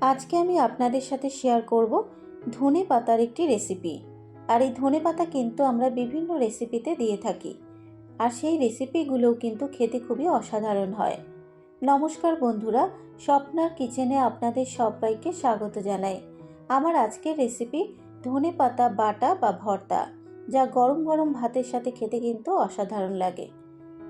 আজকে আমি আপনাদের সাথে শেয়ার করব ধনে পাতার একটি রেসিপি আর এই ধনে পাতা কিন্তু আমরা বিভিন্ন রেসিপিতে দিয়ে থাকি। আর সেই রেসিপিগুলোও কিন্তু খেতে খুবই অসাধারণ হয়। নমস্কার বন্ধুরা, স্বপ্নার কিচেনে আপনাদের সবাইকে স্বাগত জানাই। আমার আজকের রেসিপি ধনে পাতা, বাটা বা ভর্তা, যা গরম গরম ভাতের সাথে খেতে কিন্তু অসাধারণ লাগে।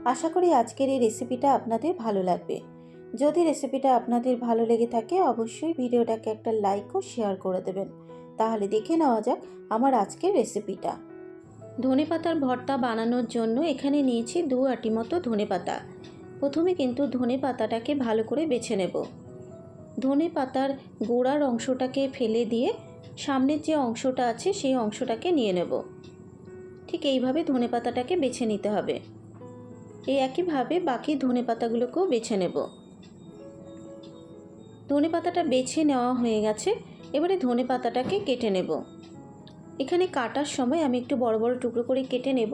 আশা করি আজকের এই রেসিপিটা আপনাদের ভালো লাগবে। যদি রেসিপিটা আপনাদের ভালো লেগে থাকে, অবশ্যই ভিডিওটাকে একটা লাইক ও শেয়ার করে দেবেন। তাহলে দেখে নেওয়া যাক আমার আজকের রেসিপিটা ধনে পাতার ভর্তা বানানোর জন্য এখানে নিয়েছি দু আটি মতো ধনে পাতা। প্রথমে কিন্তু ধনে পাতাটাকে ভালো করে বেছে নেব। ধনে পাতার গোড়ার অংশটাকে ফেলে দিয়ে সামনের যে অংশটা আছে সেই অংশটাকে নিয়ে নেব। ঠিক এইভাবে ধনে পাতাটাকে বেছে নিতে হবে। এই একইভাবে বাকি ধনে পাতাগুলোকেও বেছে নেব। ধনে পাতাটা বেছে নেওয়া হয়ে গেছে। এবারে ধনে পাতাটাকে কেটে নেব। এখানে কাটার সময় আমি একটু বড় বড় টুকরো করে কেটে নেব।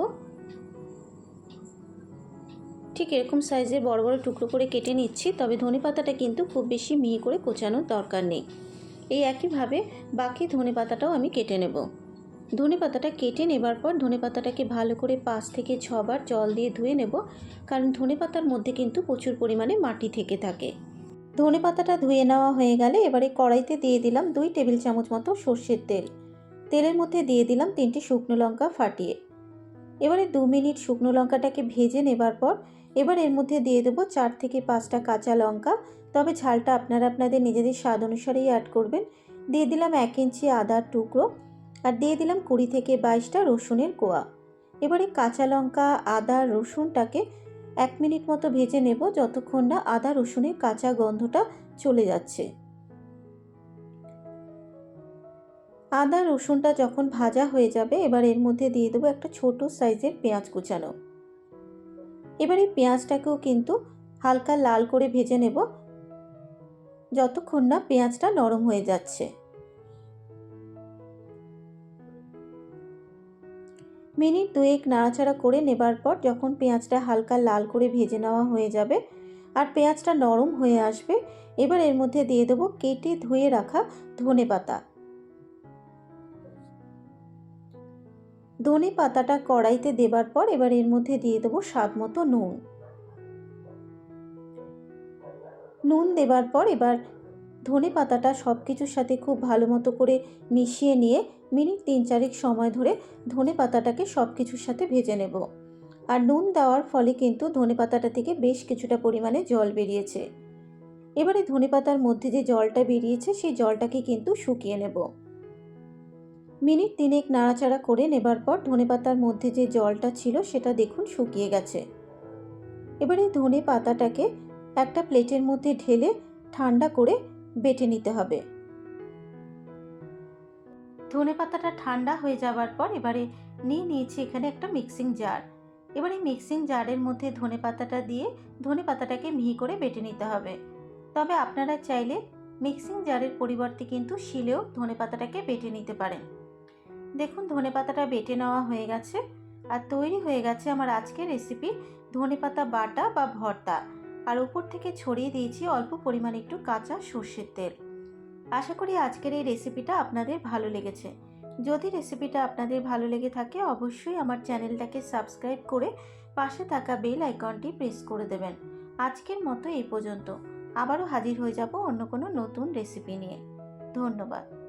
ঠিক এরকম সাইজের বড় বড় টুকরো করে কেটে নিচ্ছি, তবে ধনে পাতাটা কিন্তু খুব বেশি মিহি করে কোচানোর দরকার নেই। এই একইভাবে বাকি ধনে পাতাটাও আমি কেটে নেব। ধনে পাতাটা কেটে নেবার পর ধনে পাতাটাকে ভালো করে পাঁচ থেকে ছবার জল দিয়ে ধুয়ে নেব, কারণ ধনে পাতার মধ্যে কিন্তু প্রচুর পরিমাণে মাটি থেকে থাকে। ধনে পাতাটা ধুয়ে নেওয়া হয়ে গেলে এবারে কড়াইতে দিয়ে দিলাম দুই টেবিল চামচ মতো সর্ষের তেল। তেলের মধ্যে দিয়ে দিলাম তিনটি শুকনো লঙ্কা ফাটিয়ে। এবারে দু মিনিট শুকনো লঙ্কাটাকে ভেজে নেবার পর এবার এর মধ্যে দিয়ে দেবো চার থেকে পাঁচটা কাঁচা লঙ্কা। তবে ঝালটা আপনারা আপনাদের নিজেদের স্বাদ অনুসারেই অ্যাড করবেন। দিয়ে দিলাম এক ইঞ্চি আদার টুকরো আর দিয়ে দিলাম কুড়ি থেকে বাইশটা রসুনের কোয়া। এবারে কাঁচা লঙ্কা, আদা, রসুনটাকে এক মিনিট মতো ভেজে নেব যতক্ষণ না আদা, রসুনের কাঁচা গন্ধটা চলে যাচ্ছে। আদা, রসুনটা যখন ভাজা হয়ে যাবে, এবার এর মধ্যে দিয়ে দেবো একটা ছোট সাইজের পেঁয়াজ কুচানো। এবার এই পেঁয়াজটাকেও কিন্তু হালকা লাল করে ভেজে নেব, যতক্ষণ না পেঁয়াজটা নরম হয়ে যাচ্ছে। মিনিট দুয়েক নাড়াচাড়া করে নেবার পর যখন পেঁয়াজটা হালকা লাল করে ভেজে নেওয়া হয়ে যাবে আর পেঁয়াজটা নরম হয়ে আসবে, এবার এর মধ্যে দিয়ে দেবো কেটে ধুয়ে রাখা ধনে পাতা। ধনে পাতাটা কড়াইতে দেবার পর এবার এর মধ্যে দিয়ে দেবো স্বাদ মতো নুন। নুন দেবার পর এবার ধনে পাতাটা সব কিছুর সাথে খুব ভালো মতো করে মিশিয়ে নিয়ে মিনিট তিন চারেক সময় ধরে ধনে পাতাটাকে সব কিছুর সাথে ভেজে নেব। আর নুন দেওয়ার ফলে কিন্তু ধনে পাতাটা থেকে বেশ কিছুটা পরিমাণে জল বেরিয়েছে। এবারে ধনে পাতার মধ্যে যে জলটা বেরিয়েছে সেই জলটাকে কিন্তু শুকিয়ে নেব। মিনিট তিনেক নাড়াচাড়া করে নেবার পর ধনে পাতার মধ্যে যে জলটা ছিল সেটা দেখুন শুকিয়ে গেছে। এবারে ধনে পাতাটাকে একটা প্লেটের মধ্যে ঢেলে ঠান্ডা করে বেটে নিতে হবে। ধনে পাতাটা ঠান্ডা হয়ে যাবার পর এবারে নিয়ে নিয়েছি এখানে একটা মিক্সিং জার এবার এই মিক্সিং জারের মধ্যে ধনে পাতাটা দিয়ে ধনে পাতাটাকে মিহি করে বেটে নিতে হবে। তবে আপনারা চাইলে মিক্সিং জারের পরিবর্তে কিন্তু শিলেও ধনে পাতাটাকে বেটে নিতে পারেন। দেখুন ধনে পাতাটা বেটে নেওয়া হয়ে গেছে। আর তৈরি হয়ে গেছে আমার আজকের রেসিপি ধনে পাতা বাটা বা ভর্তা। আর উপর থেকে ছড়িয়ে দিয়েছি অল্প পরিমাণ একটু কাঁচা সর্ষের তেল। আশা করি আজকের এই রেসিপিটা আপনাদের ভালো লেগেছে। যদি রেসিপিটা আপনাদের ভালো লেগে থাকে, অবশ্যই আমার চ্যানেলটাকে সাবস্ক্রাইব করে পাশে থাকা বেল আইকনটি প্রেস করে দেবেন। আজকের মতো এই পর্যন্ত। আবারও হাজির হয়ে যাব অন্য কোনো নতুন রেসিপি নিয়ে। ধন্যবাদ।